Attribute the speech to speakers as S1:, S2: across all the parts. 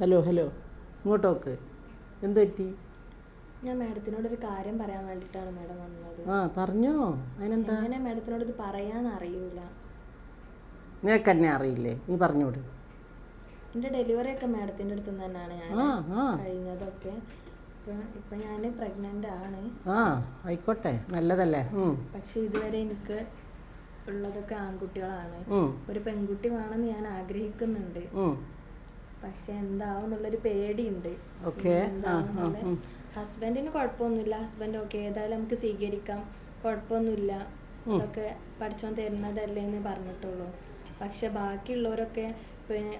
S1: Hello hello. ഇങ്ങോട്ടോക്ക്. എന്ത് പറ്റി?
S2: ഞാൻ മാഡത്തിനോട് ഒരു കാര്യം പറയാൻ വേണ്ടിയിട്ടാണ് മാഡം വന്നത്.
S1: ആ പറഞ്ഞോ. അതിനെന്താ?
S2: അങ്ങനെ മാഡത്തിനോട് ഇത് പറയാൻ അറിയൂല.
S1: നിനക്ക് എന്നെ അറിയില്ലേ? നീ പറഞ്ഞോട്.
S2: എന്റെ ഡെലിവറി ഒക്കെ മാഡത്തിന്റെ അടുത്ത് നിന്ന് തന്നെയാണ് ഞാൻ
S1: ആ ആ.
S2: കഴിഞ്ഞതൊക്കെ. ഇപ്പം ഇപ്പം ഞാൻ പ്രഗ്നന്റ് ആണ്.
S1: ആ ആയിക്കോട്ടെ. നല്ലതല്ലേ? ഉം,
S2: പക്ഷെ ഇതുവരെ എനിക്ക് ഉള്ളതൊക്കെ ആൺകുട്ടികളാണ്.
S1: ഉം,
S2: ഒരു പെൺകുട്ടി വേണമെന്ന് ഞാൻ ആഗ്രഹിക്കുന്നുണ്ട്.
S1: ഉം.
S2: പക്ഷെ എന്താവും എന്നുള്ളൊരു പേടിയുണ്ട് ഹസ്ബൻഡിന് കുഴപ്പമൊന്നുമില്ല. Husband okay. ഏതായാലും നമുക്ക് സ്വീകരിക്കാം. കുഴപ്പമൊന്നുമില്ല. ഇതൊക്കെ പഠിച്ചോൻ തരുന്നതല്ലേ എന്ന് പറഞ്ഞിട്ടുള്ളൂ. പക്ഷെ ബാക്കിയുള്ളവരൊക്കെ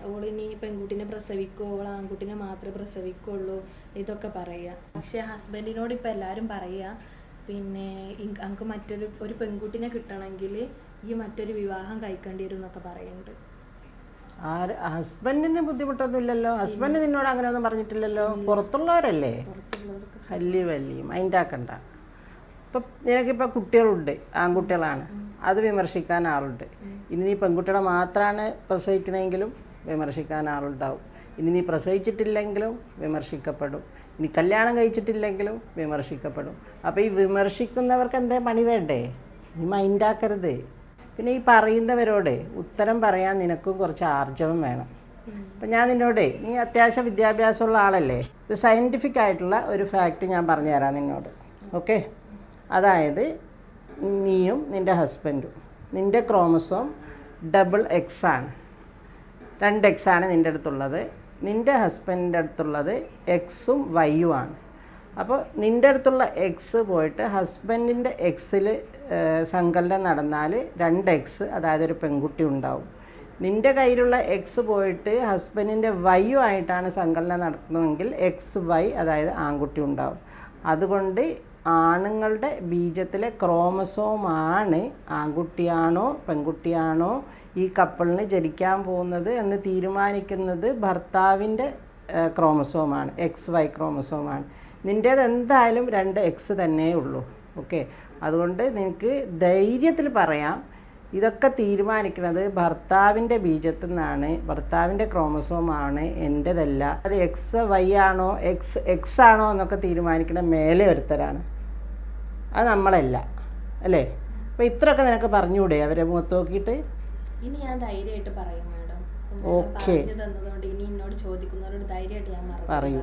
S2: ഓളിനി പെൺകുട്ടിനെ പ്രസവിക്കോ ഓൾ ആൺകുട്ടിനെ മാത്രമേ പ്രസവിക്കുള്ളൂ ഇതൊക്കെ പറയുക. പക്ഷെ ഹസ്ബൻഡിനോട് ഇപ്പം എല്ലാവരും പറയുക പിന്നെ നമുക്ക് മറ്റൊരു ഒരു പെൺകുട്ടിനെ കിട്ടണമെങ്കിൽ ഈ മറ്റൊരു വിവാഹം കഴിക്കേണ്ടി വരും എന്നൊക്കെ പറയുന്നുണ്ട്.
S1: ആര് ഹസ്ബൻഡിന് ബുദ്ധിമുട്ടൊന്നുമില്ലല്ലോ? ഹസ്ബൻഡ് നിന്നോട് അങ്ങനെ ഒന്നും പറഞ്ഞിട്ടില്ലല്ലോ പുറത്തുള്ളവരല്ലേ? വലിയ വലിയ മൈൻഡാക്കണ്ട ഇപ്പം നിനക്കിപ്പോൾ കുട്ടികളുണ്ട് ആൺകുട്ടികളാണ്. അത് വിമർശിക്കാൻ ആളുണ്ട്. ഇനി നീ പെൺകുട്ടികളെ മാത്രമാണ് പ്രസവിക്കണമെങ്കിലും വിമർശിക്കാൻ ആളുണ്ടാവും. ഇനി നീ പ്രസവിച്ചിട്ടില്ലെങ്കിലും വിമർശിക്കപ്പെടും. ഇനി കല്യാണം കഴിച്ചിട്ടില്ലെങ്കിലും വിമർശിക്കപ്പെടും. അപ്പോൾ ഈ വിമർശിക്കുന്നവർക്ക് എന്താ പണി വേണ്ടേ? നീ മൈൻഡാക്കരുത് പിന്നെ ഈ പറയുന്നവരോട് ഉത്തരം പറയാൻ നിനക്കും കുറച്ച് ആർജവം വേണം. അപ്പം ഞാൻ നിന്നോട് നീ അത്യാവശ്യം വിദ്യാഭ്യാസമുള്ള ആളല്ലേ? ഒരു സയന്റിഫിക് ആയിട്ടുള്ള ഒരു ഫാക്റ്റ് ഞാൻ പറഞ്ഞു തരാം നിന്നോട്. ഓക്കെ അതായത് നീയും നിന്റെ ഹസ്ബൻഡും നിന്റെ ക്രോമസോം ഡബിൾ എക്സ് ആണ്. രണ്ട് എക്സ് ആണ് നിന്റെ അടുത്തുള്ളത്. നിന്റെ ഹസ്ബൻഡിന്റെ അടുത്തുള്ളത് എക്സും വൈയും ആണ്. അപ്പോൾ നിന്റെ അടുത്തുള്ള എക്സ് പോയിട്ട് ഹസ്ബൻഡിന്റെ എക്സിൽ സങ്കലനം നടന്നാൽ രണ്ട് എക്സ് അതായത് ഒരു പെൺകുട്ടി ഉണ്ടാവും. നിന്റെ കയ്യിലുള്ള എക്സ് പോയിട്ട് ഹസ്ബൻഡിന്റെ വൈയു ആയിട്ടാണ് സങ്കലനം നടത്തുന്നതെങ്കിൽ എക്സ് വൈ അതായത് ആൺകുട്ടി ഉണ്ടാവും. അതുകൊണ്ട് ആണുങ്ങളുടെ ബീജത്തിലെ ക്രോമസോമാണ് ആൺകുട്ടിയാണോ പെൺകുട്ടിയാണോ ഈ കപ്പിളിന് ജനിക്കാൻ പോകുന്നത് എന്ന് തീരുമാനിക്കുന്നത് ഭർത്താവിന്റെ ക്രോമസോമാണ് എക്സ് വൈ ക്രോമസോമാണ് നിന്റേത് എന്തായാലും രണ്ട് എക്സ് തന്നെ ഉള്ളൂ. ഓക്കെ അതുകൊണ്ട് നിനക്ക് ധൈര്യത്തിൽ പറയാം. ഇതൊക്കെ തീരുമാനിക്കുന്നത് ഭർത്താവിന്റെ ബീജത്തിൽ നിന്നാണ്. ഭർത്താവിന്റെ ക്രോമസോമാണ് എന്റെതല്ല അത് എക്സ് വൈ ആണോ എക്സ് എക്സ് ആണോ എന്നൊക്കെ തീരുമാനിക്കുന്ന മേലെ ഒരുത്തരാണ്. അത് നമ്മളല്ല. അല്ലേ? അപ്പോൾ ഇത്രയൊക്കെ നിനക്ക് പറഞ്ഞുകൂടെ അവരെ മുഖത്ത് നോക്കിയിട്ട്?
S2: ഇനി ഞാൻ ധൈര്യമായിട്ട് പറയും മാഡം.
S1: ഓക്കെ
S2: തന്നതുകൊണ്ട് ഇനി എന്നോട് ചോദിക്കുന്നവരോട് ധൈര്യമായിട്ട് ഞാൻ പറയും.